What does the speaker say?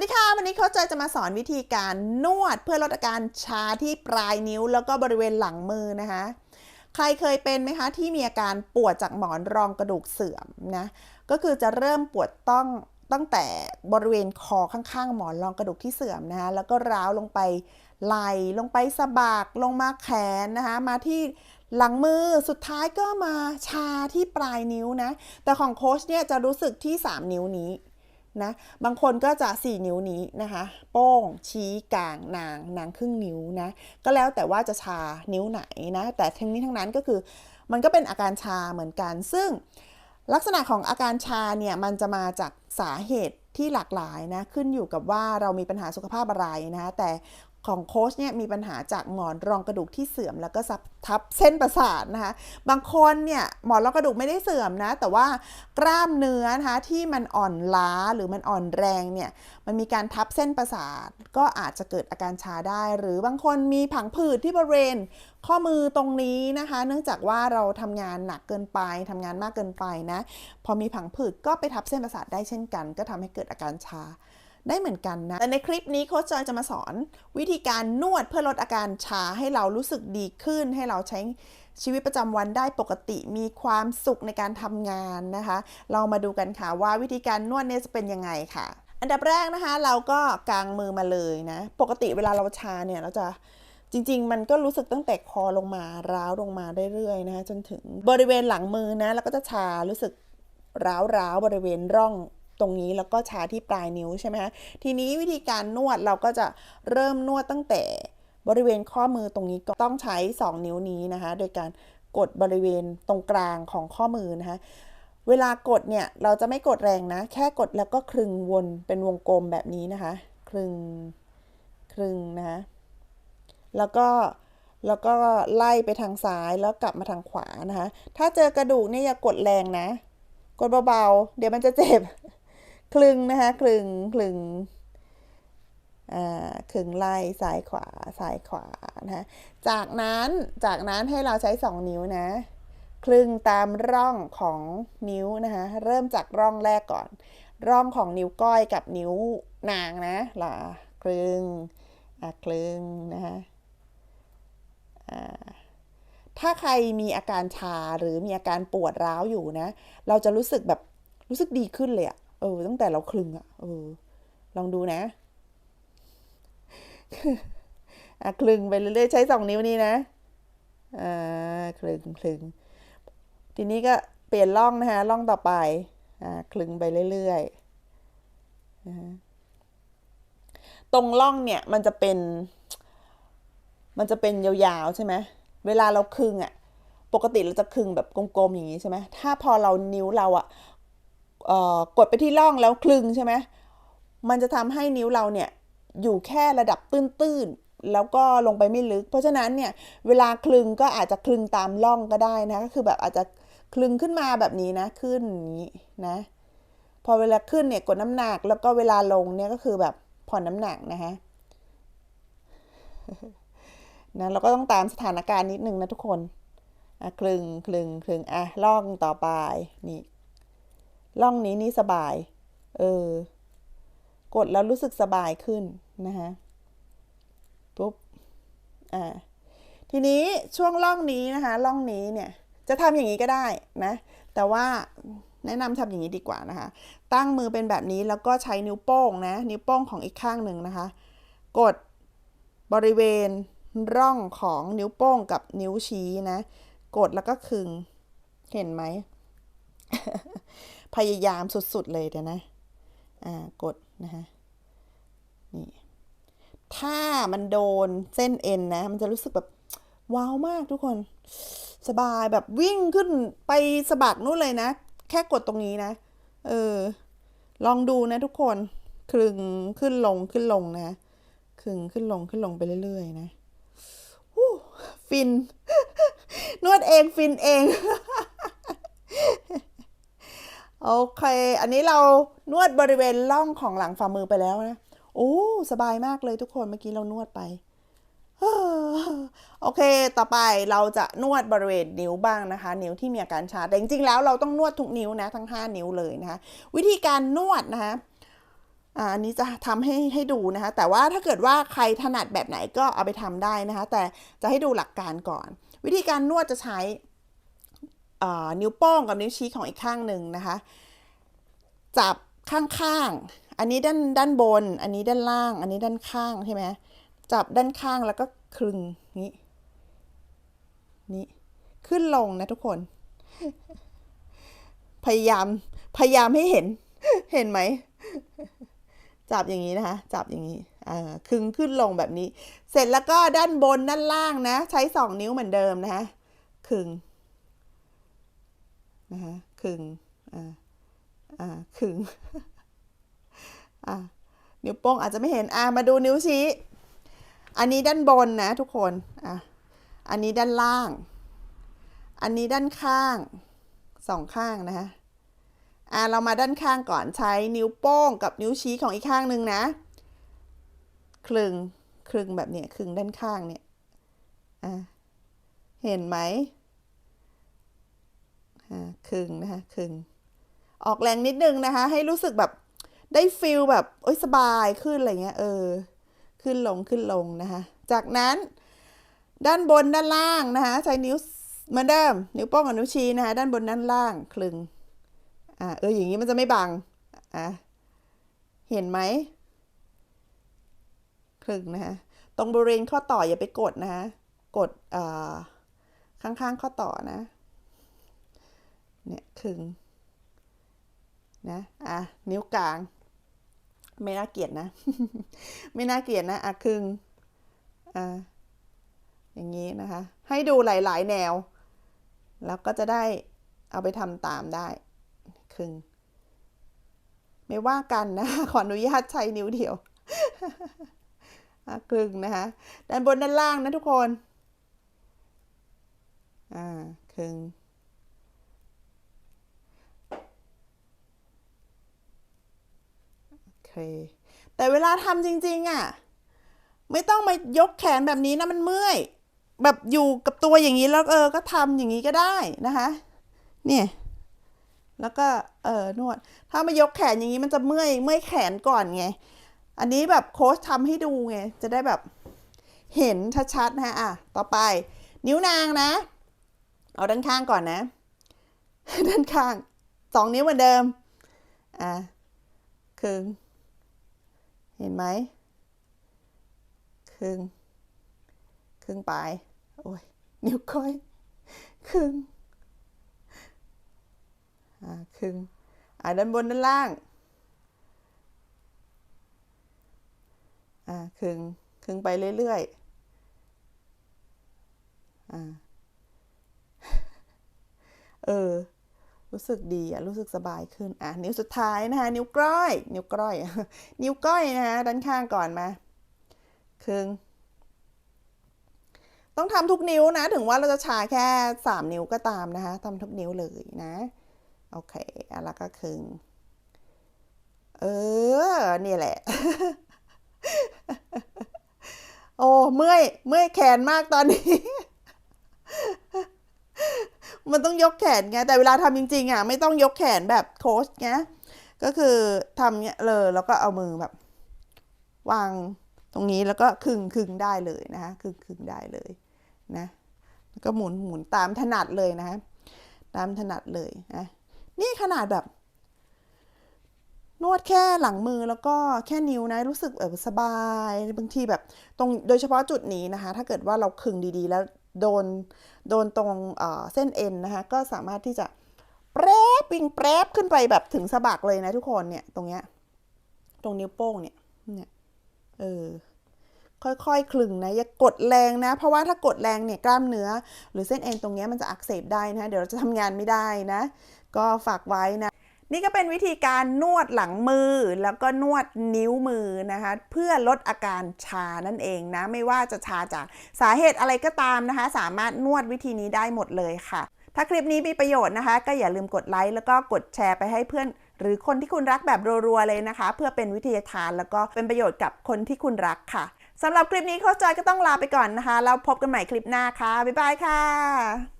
วัสดีค่ะ วันนี้โค้ชจจะมาสอนวิธีการนวดเพื่อลดอาการชาที่ปลายนิ้ว แล้วก็บริเวณหลังมือนะคะ ใครเคยเป็นไหมคะ ที่มีอาการปวดจากหมอนรองกระดูกเสื่อมนะก็คือจะเริ่มปวดต้องตั้งแต่บริเวณคอข้างๆ หมอนรองกระดูกที่เสื่อมนะคะแล้วก็ร้าวลงไปไหล่ลงไปสะบักลงมาแขนนะคะมาที่หลังมือสุดท้ายก็มาชาที่ปลายนิ้วนะแต่ของโค้ชเนี่ยจะรู้สึกที่ 3 นิ้วนี้ นะบางคนก็จะ 4 นิ้วนี้นะคะ โป้ง ชี้กลางนาง นางครึ่งนิ้วนะ ก็แล้วแต่ว่าจะชานิ้วไหนนะ แต่ทั้งนี้ทั้งนั้นก็คือ มันก็เป็นอาการชาเหมือนกัน ซึ่งลักษณะของอาการชาเนี่ย มันจะมาจากสาเหตุที่หลากหลายนะ ขึ้นอยู่กับว่าเรามีปัญหาสุขภาพอะไรนะ แต่ ของโค้ชเนี่ยมีปัญหาจากหมอนรองกระดูกที่เสื่อม แล้วก็ซับทับเส้นประสาทนะคะ บางคนเนี่ยหมอนรองกระดูกไม่ได้เสื่อมนะ แต่ว่ากล้ามเนื้อนะคะที่มันอ่อนล้าหรือมันอ่อนแรงเนี่ยมันมีการทับเส้นประสาท ก็อาจจะเกิดอาการชาได้ หรือบางคนมีผังผืดที่บริเวณข้อมือตรงนี้นะคะ เนื่องจากว่าเราทำงานหนักเกินไปทำงานมากเกินไปนะ พอมีผังผืดก็ไปทับเส้นประสาทได้เช่นกัน ก็ทำให้เกิดอาการชา ได้เหมือนกันนะ แต่ในคลิปนี้โค้ชจอยจะมาสอน วิธีการนวดเพื่อลดอาการชาให้เรารู้สึกดีขึ้น ให้เราใช้ชีวิตประจำวันได้ปกติมีความสุขในการทำงานนะคะ เรามาดูกันค่ะว่าวิธีการนวดเนี่ยจะเป็นยังไงค่ะ อันดับแรกนะคะเราก็กางมือมาเลยนะ ปกติเวลาเราชาเนี่ยเราจะจริง ๆ มันก็รู้สึกตั้งแต่คอลงมาร้าวลงมาเรื่อยๆนะคะจนถึงบริเวณหลังมือนะ แล้วก็จะชารู้สึกร้าวๆบริเวณร่อง ตรงนี้แล้วก็ชาที่ปลายนิ้วใช่ไหมคะทีนี้วิธีการนวดเราก็จะเริ่มนวดตั้งแต่บริเวณข้อมือตรงนี้ก็ต้องใช้ 2 นิ้วนี้นะคะ โดยการกดบริเวณตรงกลางของข้อมือนะคะเวลากดเนี่ยเราจะไม่กดแรงนะ แค่กดแล้วก็คลึงวนเป็นวงกลมแบบนี้นะคะ คลึงคลึงนะคะแล้วก็แล้วก็ไล่ไปทางซ้ายแล้วกลับมาทางขวานะคะ ถ้าเจอกระดูกเนี่ยอย่ากดแรงนะ กดเบาๆ เดี๋ยวมันจะเจ็บ คลึงนะคะคลึงคลึงคลึงไล่ซ้ายขวาซ้ายขวานะคะจากนั้นจากนั้นให้เราใช้ 2 นิ้วนะ คลึงตามร่องของนิ้วนะคะเริ่มจากร่องแรกก่อน ร่องของนิ้วก้อยกับนิ้วนางนะล่ะคลึงอะคลึงนะคะถ้าใครมีอาการชาหรือมีอาการปวดร้าวอยู่นะ เราจะรู้สึกแบบรู้สึกดีขึ้นเลยอะ เออ ตั้งแต่เราคลึงอะเออ ลองดูนะอะคลึงไปเรื่อยๆใช้สองนิ้วนี้นะอ่าคลึงคลึงทีนี้ก็เปลี่ยนร่องนะคะร่องต่อไปอ่าคลึงไปเรื่อยๆนะฮะตรงร่องเนี่ยมันจะเป็น มันจะเป็นยาวๆใช่ไหมเวลาเราคลึงอะปกติเราจะคลึงแบบกลมๆอย่างนี้ใช่ไหมถ้าพอเรานิ้วเราอะเอ่อ กดไปที่ร่องแล้วคลึงใช่ไหมมันจะทำให้นิ้วเราเนี่ยอยู่แค่ระดับตื้นๆ แล้วก็ลงไปไม่ลึก เพราะฉะนั้นเนี่ยเวลาคลึงก็อาจจะคลึงตามร่องก็ได้นะ ก็คือแบบอาจจะคลึงขึ้นมาแบบนี้นะ ขึ้นอย่างนี้นะ พอเวลาขึ้นเนี่ยกดน้ำหนัก แล้วก็เวลาลงเนี่ยก็คือแบบผ่อนน้ำหนักนะคะนะเราก็ต้องตามสถานการณ์นิดนึงนะทุกคนอะคลึงคลึงคลึงอะล่องต่อไปนี่ ล่องนี้นี่สบาย เออ กดแล้วรู้สึกสบายขึ้นนะคะปุ๊บ อ่า ทีนี้ช่วงล่องนี้นะคะล่องนี้เนี่ยจะทำอย่างนี้ก็ได้นะ แต่ว่าแนะนำทำอย่างนี้ดีกว่านะคะ ตั้งมือเป็นแบบนี้แล้วก็ใช้นิ้วโป้งนะ นิ้วโป้งของอีกข้างหนึ่งนะคะ กดบริเวณร่องของนิ้วโป้งกับนิ้วชี้นะ กดแล้วก็คึง เห็นไหม พยายามสุดๆเลยเดี๋ยวนะ อ่ากดนะคะนี่ถ้ามันโดนเส้นเอ็นนะ มันจะรู้สึกแบบว้าวมากทุกคน สบายแบบวิ่งขึ้นไปสะบักนู่นเลยนะ แค่กดตรงนี้นะ เออ ลองดูนะทุกคนคลึงขึ้นลงขึ้นลงนะคลึงขึ้นลงขึ้นลงไปเรื่อยๆนะฟิน นวดเองฟินเอง โอเค อันนี้เรานวดบริเวณร่องของหลังฝ่ามือไปแล้วนะ โอ้ สบายมากเลยทุกคน เมื่อกี้เรานวดไปโอเค ต่อไปเราจะนวดบริเวณนิ้วบ้างนะคะ นิ้วที่มีอาการชาแต่จริงๆแล้วเราต้องนวดทุกนิ้วนะ ทั้ง 5 นิ้วเลยนะคะ วิธีการนวดนะคะอันนี้จะทำให้ให้ดูนะคะ แต่ว่าถ้าเกิดว่าใครถนัดแบบไหนก็เอาไปทำได้นะคะ แต่จะให้ดูหลักการก่อน วิธีการนวดจะใช้ นิ้วโป้งกับนิ้วชี้ของอีกข้างหนึ่งนะคะ จับข้างๆ อันนี้ด้านด้านบน อันนี้ด้านล่าง อันนี้ด้านข้างใช่ไหมจับด้านข้างแล้วก็คลึงนี้นี่ขึ้นลงนะทุกคน พยายามพยายามให้เห็น เห็นไหม จับอย่างนี้นะคะ จับอย่างนี้คึงขึ้นลงแบบนี้ เสร็จแล้วก็ด้านบนด้านล่างนะ ใช้สองนิ้วเหมือนเดิมนะคะคึง นะคะคึงอ่าอ่าคึงอ่านิ้วโป้งอาจจะไม่เห็นอ่ามาดูนิ้วชี้อันนี้ด้านบนนะทุกคนอะอันนี้ด้านล่าง อันนี้ด้านข้างสองข้างนะคะอ่าเรามาด้านข้างก่อนใช้นิ้วโป้งกับนิ้วชี้ของอีกข้างหนึ่งนะคลึงคลึงแบบเนี้ยคลึงด้านข้างเนี่ยอ่าเห็นไหม คลึงนะคะคลึง ออกแรงนิดนึงนะคะ ให้รู้สึกแบบได้ฟิลแบบโอ๊ยสบายขึ้นอะไรเงี้ยเออ ขึ้นลงขึ้นลงนะคะ จากนั้น ด้านบนด้านล่างนะคะ ใช้นิ้วเหมือนเดิมนิ้วโป้งกับนิ้วชี้นะคะด้านบนด้านล่างคลึงอ่าเอออย่างนี้มันจะไม่บังอะเห็นไหมคลึงนะคะตรงบริเวณข้อต่ออย่าไปกดนะคะกดอ่าข้างๆข้อต่อนะ เนี่ยคึงนะอะนิ้วกลาง ไม่น่าเกลียดนะ ไม่น่าเกลียดนะอะคึงอ่าอย่างนี้นะคะ ให้ดูหลายๆ แนว แล้วก็จะได้เอาไปทำตามได้ครึ่งไม่ว่ากันนะ ขออนุญาตใช้นิ้วเดียวครึ่งนะคะด้านบนด้านล่างนะทุกคน อ่าครึ่งโอ เค แต่เวลาทำจริง ๆอะ ไม่ต้องมายกแขนแบบนี้นะมันเมื่อย แบบอยู่กับตัวอย่างนี้แล้วเออ ก็ทำอย่างนี้ก็ได้นะคะ เนี่ย แล้วก็เออนวด ถ้ามายกแขนอย่างนี้มันจะเมื่อย เมื่อยแขนก่อนไง อันนี้แบบโค้ชทำให้ดูไง จะได้แบบเห็นชัดๆนะฮะอะ ต่อไป นิ้วนางนะ เอาด้านข้างก่อนนะ ด้านข้างสองนิ้วเหมือนเดิม อะคึง เห็นไหมคึงคึงปลายโอ้ยนิ้วก้อยคึงอ่าครึ่งอ่าด้านบนด้านล่างอ่าครึ่งครึ่งไปเรื่อยๆอ่าเออ รู้สึกดีอะรู้สึกสบายขึ้นอะนิ้วสุดท้ายนะคะ นิ้วก้อย นิ้วก้อย นิ้วก้อยนะคะด้านข้างก่อนมาครึ่งต้องทำทุกนิ้วนะ ถึงว่าเราจะชาแค่สามนิ้วก็ตามนะคะทำทุกนิ้วเลยนะ โอเคแล้วก็คึงเออ นี่แหละ โอ้ เมื่อย เมื่อยแขนมากตอนนี้ มันต้องยกแขนไงแต่เวลาทำจริงๆอะไม่ต้องยกแขนแบบโค้ชไงก็คือทำเนี้ยเลยแล้วก็เอามือแบบ วางตรงนี้แล้วก็คึงคึงได้เลยนะคะคึงคึงได้เลยนะแล้วก็หมุนหมุนตามถนัดเลยนะคะตามถนัดเลยนะนี่ขนาดแบบ นวดแค่หลังมือแล้วก็แค่นิ้วนะรู้สึกแบบสบาย บางทีแบบตรงโดยเฉพาะจุดนี้นะคะ ถ้าเกิดว่าเราคึงดีๆ แล้ว โดนโดนตรงเส้นเอ็นนะคะก็สามารถที่จะแปรบวิ่งแปรบขึ้นไปแบบถึงสะบักเลยนะทุกคนเนี่ยตรงเนี้ยตรงนิ้วโป้งเนี่ยเนี่ยเออค่อยๆคลึงนะอย่ากดแรงนะ เพราะว่าถ้ากดแรงเนี่ยกล้ามเนื้อ หรือเส้นเอ็นตรงนี้มันจะอักเสบได้นะ เดี๋ยวเราจะทำงานไม่ได้นะ ก็ฝากไว้นะ นี่ก็เป็นวิธีการนวดหลังมือแล้วก็นวดนิ้วมือนะคะ เพื่อลดอาการชานั่นเองนะ ไม่ว่าจะชาจากสาเหตุอะไรก็ตามนะคะ สามารถนวดวิธีนี้ได้หมดเลยค่ะ ถ้าคลิปนี้มีประโยชน์นะคะ ก็อย่าลืมกดไลค์แล้วก็กดแชร์ไปให้เพื่อน หรือคนที่คุณรักแบบรัวๆเลยนะคะ เพื่อเป็นวิทยาทานแล้วก็เป็นประโยชน์กับคนที่คุณรักค่ะสำหรับคลิปนี้โค้ชจอยก็ต้องลาไปก่อนนะคะแล้วพบกันใหม่คลิปหน้าค่ะบ๊ายบายค่ะ